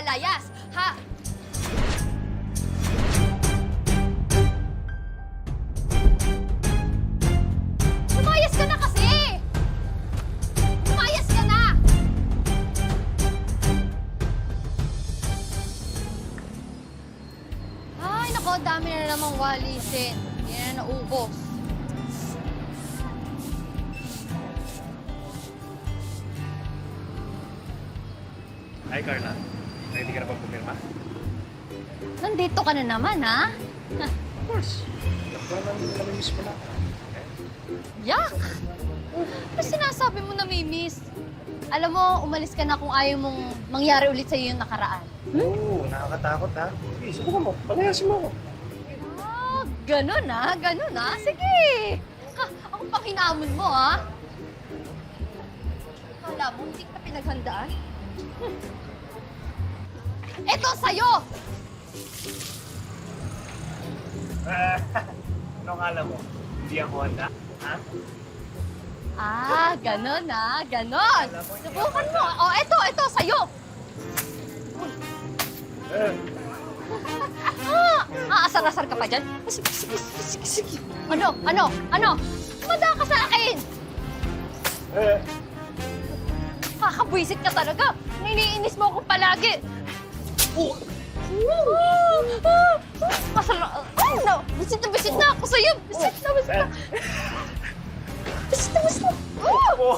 paglalayas, ha? Lumayas ka na kasi! Lumayas ka na! Ay, nako, dami na namang walisin. Yan na naubos. Hi, Carla. Ready ka na ba pumirma? Nandito ka na naman, ha? Of course. Ko naman namimiss mo na. Yak! Ano sinasabi mo na may miss? Alam mo, umalis ka na kung ayaw mong mangyari ulit sa'yo yung nakaraan. Oo, nakakatakot ha. Sige, subukan mo. Palayasin mo ako. Ah, ganun ah, ganun ah. Sige! Ha, ako pang hinamon mo ah. Kala mo, hindi ka pinaghandaan? Hmm. Ito sa'yo! ano kala mo? Hindi ako handa. Ha? Ah, ganun ah, ganun. Subukan mo. Oh, ito, ito, sa'yo. Eh, Ah, aasar-asar ka pa dyan? Sige, sige, sige, sige, sige. Ano, ano, ano? Mada ka sa akin! eh. Kakabwisit ka talaga. Niniinis mo ako palagi. Oh, Masala... Ay, no! Bisit na bisit na ako sa'yo! Bisit na bisit na! Bisit na bisit na! Oh! Oh,